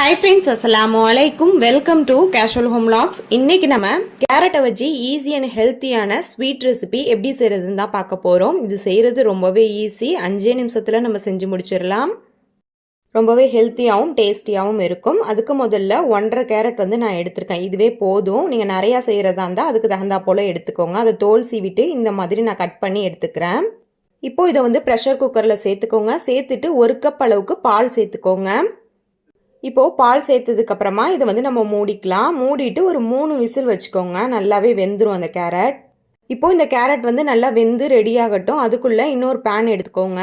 Hi friends அஸ்ஸலாமு அலைக்கும் welcome to casual home logs இன்னைக்கு நம்ம கேரட்டை வச்சு ஈஸி அண்ட் ஹெல்த்தியான ஸ்வீட் ரெசிபி எப்படி செய்கிறதுன்னு தான் பார்க்க போகிறோம் இது செய்கிறது ரொம்பவே ஈஸி அஞ்சே நிமிஷத்தில் நம்ம செஞ்சு முடிச்சிடலாம். ரொம்பவே ஹெல்த்தியாகவும் டேஸ்டியாகவும் இருக்கும். அதுக்கு முதல்ல ஒன்றரை கேரட் வந்து நான் எடுத்திருக்கேன். இதுவே போதும். நீங்கள் நிறையா செய்கிறதா இருந்தால் அதுக்கு தகுந்தா போல் எடுத்துக்கோங்க. அதை தோல் சீவிட்டு இந்த மாதிரி நான் கட் பண்ணி எடுத்துக்கிறேன். இப்போ இதை வந்து ப்ரெஷர் குக்கரில் சேர்த்துக்கோங்க. சேர்த்துட்டு ஒரு கப் அளவுக்கு பால் சேர்த்துக்கோங்க. இப்போது பால் சேர்த்ததுக்கு அப்புறமா இதை வந்து நம்ம மூடிக்கலாம். மூடிட்டு ஒரு மூணு விசில் வச்சுக்கோங்க. நல்லாவே வெந்துடும் அந்த கேரட். இப்போது இந்த கேரட் வந்து நல்லா வெந்து ரெடி ஆகட்டும். அதுக்குள்ளே இன்னொரு பேன் எடுத்துக்கோங்க.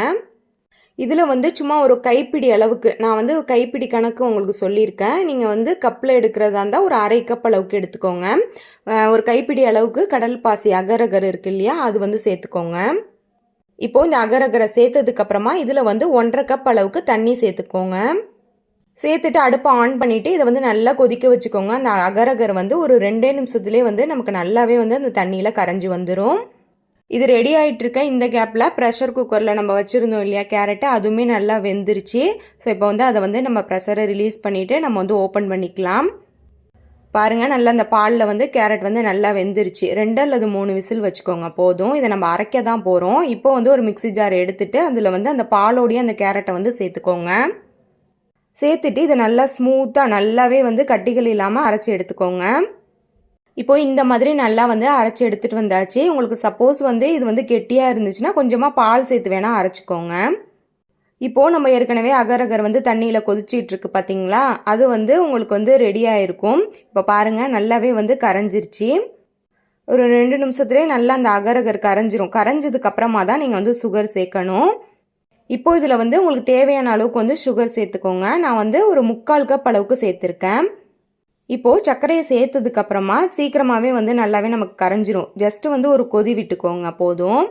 இதில் வந்து சும்மா ஒரு கைப்பிடி அளவுக்கு நான் வந்து கைப்பிடி கணக்கு உங்களுக்கு சொல்லியிருக்கேன். நீங்கள் வந்து கப்பில் எடுக்கிறதா இருந்தால் ஒரு அரை கப் அளவுக்கு எடுத்துக்கோங்க. ஒரு கைப்பிடி அளவுக்கு கடல் பாசி அகரகர் இருக்கு இல்லையா அது வந்து சேர்த்துக்கோங்க. இப்போது இந்த அகரகரை சேர்த்ததுக்கப்புறமா இதில் வந்து ஒன்றரை கப் அளவுக்கு தண்ணி சேர்த்துக்கோங்க. சேர்த்துட்டு அடுப்பை ஆன் பண்ணிவிட்டு இதை வந்து நல்லா கொதிக்க வச்சுக்கோங்க. அந்த அகரகர் வந்து ஒரு ரெண்டே நிமிஷத்துலேயே வந்து நமக்கு நல்லாவே வந்து அந்த தண்ணியில் கரைஞ்சி வந்துடும் இது ரெடி ஆகிட்டுருக்க இந்த கேப்பில் ப்ரெஷர் குக்கரில் நம்ம வச்சுருந்தோம் இல்லையா கேரட்டு அதுவுமே நல்லா வெந்துருச்சு. ஸோ இப்போ வந்து அதை வந்து நம்ம ப்ரெஷரை ரிலீஸ் பண்ணிவிட்டு நம்ம வந்து ஓப்பன் பண்ணிக்கலாம். பாருங்கள் நல்லா அந்த பாலில் வந்து கேரட் வந்து நல்லா வெந்துருச்சு. ரெண்டு அல்லது மூணு விசில் வச்சுக்கோங்க போதும். இதை நம்ம அரைக்க தான் போகிறோம் இப்போ வந்து ஒரு மிக்சி ஜார் எடுத்துகிட்டு அதில் வந்து அந்த பாலோடைய அந்த கேரட்டை வந்து சேர்த்துக்கோங்க. சேர்த்துட்டு இதை நல்லா ஸ்மூத்தாக நல்லாவே வந்து கட்டிகள் இல்லாமல் அரைச்சி எடுத்துக்கோங்க. இப்போது இந்த மாதிரி நல்லா வந்து அரைச்சி எடுத்துகிட்டு வந்தாச்சு. உங்களுக்கு சப்போஸ் வந்து இது வந்து கெட்டியாக இருந்துச்சுன்னா கொஞ்சமாக பால் சேர்த்து வேணால் அரைச்சிக்கோங்க. இப்போது நம்ம ஏற்கனவே அகரகர் வந்து தண்ணியில் கொதிச்சிட்ருக்கு பார்த்தீங்களா அது வந்து உங்களுக்கு வந்து ரெடியாக இருக்கும் இப்போ பாருங்கள் நல்லாவே வந்து கரைஞ்சிருச்சு. ஒரு ரெண்டு நிமிஷத்துலேயே நல்லா அந்த அகரகர் கரைஞ்சிரும். கரைஞ்சதுக்கப்புறமா தான் நீங்கள் வந்து சுகர் சேர்க்கணும். இப்போ இதில் வந்து உங்களுக்கு தேவையான அளவுக்கு வந்து சுகர் சேர்த்துக்கோங்க. நான் வந்து ஒரு முக்கால் கப் அளவுக்கு சேர்த்துருக்கேன். இப்போது சர்க்கரையை சேர்த்ததுக்கப்புறமா சீக்கிரமாகவே வந்து நல்லாவே நமக்கு கரைஞ்சிரும். ஜஸ்ட்டு வந்து ஒரு கொதி விட்டுக்கோங்க போதும்.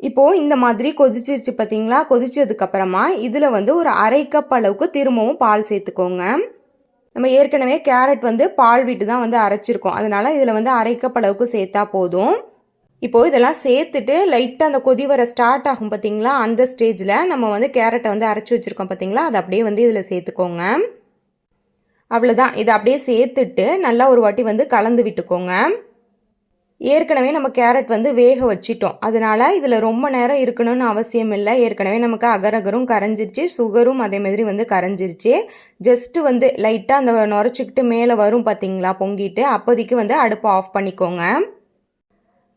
இப்போது இந்த மாதிரி கொதிச்சிருச்சு பார்த்தீங்களா கொதிச்சதுக்கப்புறமா இதில் வந்து ஒரு அரை கப் அளவுக்கு திரும்பவும் பால் சேர்த்துக்கோங்க. நம்ம ஏற்கனவே கேரட் வந்து பால் விட்டு தான் வந்து அரைச்சிருக்கோம். அதனால் இதில் வந்து அரை கப் அளவுக்கு சேர்த்தா போதும். இப்போது இதெல்லாம் சேர்த்துட்டு லைட்டாக அந்த கொதி வர ஸ்டார்ட் ஆகும் பார்த்தீங்களா அந்த ஸ்டேஜில் நம்ம வந்து கேரட்டை வந்து அரைச்சி வச்சுருக்கோம் பார்த்தீங்களா அதை அப்படியே வந்து இதில் சேர்த்துக்கோங்க. அவ்வளோதான் இதை அப்படியே சேர்த்துட்டு நல்லா ஒரு வாட்டி வந்து கலந்து விட்டுக்கோங்க. ஏற்கனவே நம்ம கேரட் வந்து வேக வச்சிட்டோம். அதனால் இதில் ரொம்ப நேரம் இருக்கணும்னு அவசியம் இல்லை. ஏற்கனவே நமக்கு அகரகரும் கரைஞ்சிருச்சு சுகரும் அதே மாதிரி வந்து கரைஞ்சிருச்சு. ஜஸ்ட்டு வந்து லைட்டாக அந்த நுரைச்சிக்கிட்டு மேலே வரும் பார்த்தீங்களா பொங்கிட்டு அப்போதைக்கு வந்து அடுப்பை ஆஃப் பண்ணிக்கோங்க.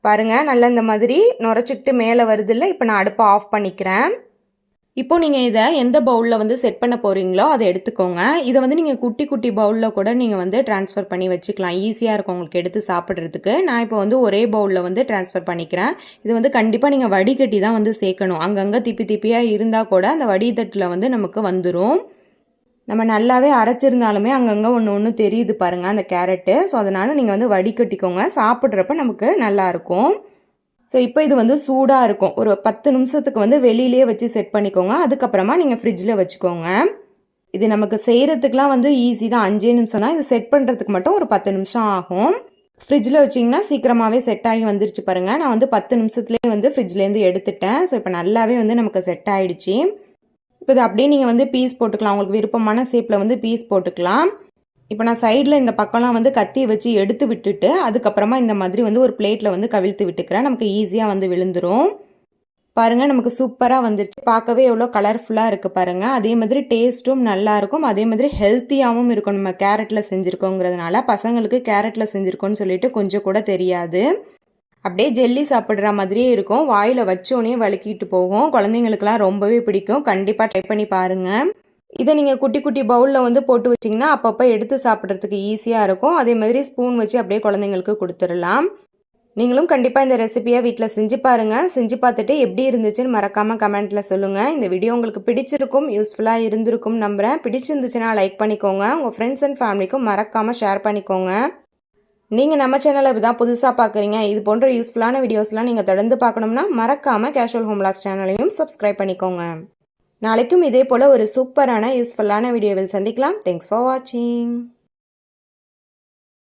பாருங்கள் நல்லா இந்த மாதிரி நுரைச்சிக்கிட்டு மேலே வருதில்ல இப்போ நான் அடுப்பை ஆஃப் பண்ணிக்கிறேன். இப்போ நீங்கள் இதை எந்த பவுலில் வந்து செட் பண்ண போகிறீங்களோ அதை எடுத்துக்கோங்க. இதை வந்து நீங்கள் குட்டி குட்டி பவுலில் கூட நீங்கள் வந்து ட்ரான்ஸ்ஃபர் பண்ணி வச்சுக்கலாம். ஈஸியாக இருக்கும் உங்களுக்கு எடுத்து சாப்பிட்றதுக்கு. நான் இப்போ வந்து ஒரே பவுலில் வந்து ட்ரான்ஸ்ஃபர் பண்ணிக்கிறேன். இது வந்து கண்டிப்பாக நீங்கள் வடிகட்டி தான் வந்து சேர்க்கணும். அங்கங்கே திப்பி திப்பியாக இருந்தால் கூட அந்த வடிதட்டில் வந்து நமக்கு வந்துடும் நம்ம நல்லாவே அரைச்சிருந்தாலுமே அங்கங்கே ஒன்று ஒன்று தெரியுது பாருங்கள் அந்த கேரட்டு. ஸோ அதனால் நீங்கள் வந்து வடிகட்டிக்கோங்க சாப்பிட்றப்ப நமக்கு நல்லாயிருக்கும் ஸோ இப்போ இது வந்து சூடாக இருக்கும். ஒரு பத்து நிமிஷத்துக்கு வந்து வெளியிலே வச்சு செட் பண்ணிக்கோங்க. அதுக்கப்புறமா நீங்கள் ஃப்ரிட்ஜில் வச்சுக்கோங்க. இது நமக்கு செய்கிறதுக்குலாம் வந்து ஈஸி தான். அஞ்சே நிமிஷம் தான். இது செட் பண்ணுறதுக்கு மட்டும் ஒரு பத்து நிமிஷம் ஆகும். ஃப்ரிட்ஜில் வச்சிங்கன்னா சீக்கிரமாகவே செட் ஆகி வந்துருச்சு பாருங்கள் நான் வந்து பத்து நிமிஷத்துலேயே வந்து ஃப்ரிட்ஜ்லேருந்து எடுத்துட்டேன். ஸோ இப்போ நல்லாவே வந்து நமக்கு செட் ஆகிடுச்சி இப்போ இது அப்படியே நீங்கள் வந்து பீஸ் போட்டுக்கலாம். உங்களுக்கு விருப்பமான ஷேப்பில் வந்து பீஸ் போட்டுக்கலாம். இப்போ நான் சைடில் இந்த பக்கம்லாம் வந்து கத்தி வச்சு எடுத்து விட்டுட்டு அதுக்கப்புறமா இந்த மாதிரி வந்து ஒரு பிளேட்டில் வந்து கவிழ்த்து விட்டுக்கிறேன். நமக்கு ஈஸியாக வந்து விழுந்துரும். பாருங்கள் நமக்கு சூப்பராக வந்துருச்சு. பார்க்கவே எவ்வளோ கலர்ஃபுல்லாக இருக்குது பாருங்கள் அதே மாதிரி டேஸ்ட்டும் நல்லாயிருக்கும் அதே மாதிரி ஹெல்த்தியாகவும் இருக்கும் நம்ம கேரட்டில் செஞ்சுருக்கோங்கிறதுனால பசங்களுக்கு கேரட்டில் செஞ்சுருக்கோன்னு சொல்லிட்டு கொஞ்சம் கூட தெரியாது. அப்படியே ஜெல்லி சாப்பிட்ற மாதிரியே இருக்கும். வாயில் வச்சோடனே வழுக்கிட்டு போகும். குழந்தைங்களுக்குலாம் ரொம்பவே பிடிக்கும். கண்டிப்பாக ட்ரை பண்ணி பாருங்கள் இதை நீங்கள் குட்டி குட்டி பவுலில் வந்து போட்டு வச்சிங்கன்னா அப்பப்போ எடுத்து சாப்பிட்றதுக்கு ஈஸியாக இருக்கும். அதே மாதிரி ஸ்பூன் வச்சு அப்படியே குழந்தைங்களுக்கு கொடுத்துடலாம். நீங்களும் கண்டிப்பாக இந்த ரெசிபியை வீட்டில் செஞ்சு பாருங்கள் செஞ்சு பார்த்துட்டு எப்படி இருந்துச்சுன்னு மறக்காமல் கமெண்ட்டில் சொல்லுங்கள் இந்த வீடியோ உங்களுக்கு பிடிச்சிருக்கும் யூஸ்ஃபுல்லாக இருந்திருக்கும் நம்புகிறேன் பிடிச்சிருந்துச்சுன்னா லைக் பண்ணிக்கோங்க. உங்கள் ஃப்ரெண்ட்ஸ் அண்ட் ஃபேமிலிக்கும் மறக்காமல் ஷேர் பண்ணிக்கோங்க. நீங்கள் நம்ம சேனலை இப்போ தான் புதுசாக பார்க்குறீங்க இது போன்ற யூஸ்ஃபுல்லான வீடியோஸ்லாம் நீங்கள் தொடர்ந்து பார்க்கணும்னா மறக்காமல் கேஷுவல் ஹோம்லாக்ஸ் சேனலையும் சப்ஸ்கிரைப் பண்ணிக்கோங்க. நாளைக்கும் இதே போல் ஒரு சூப்பரான யூஸ்ஃபுல்லான வீடியோவில் சந்திக்கலாம். தேங்க்ஸ் ஃபார் வாட்சிங்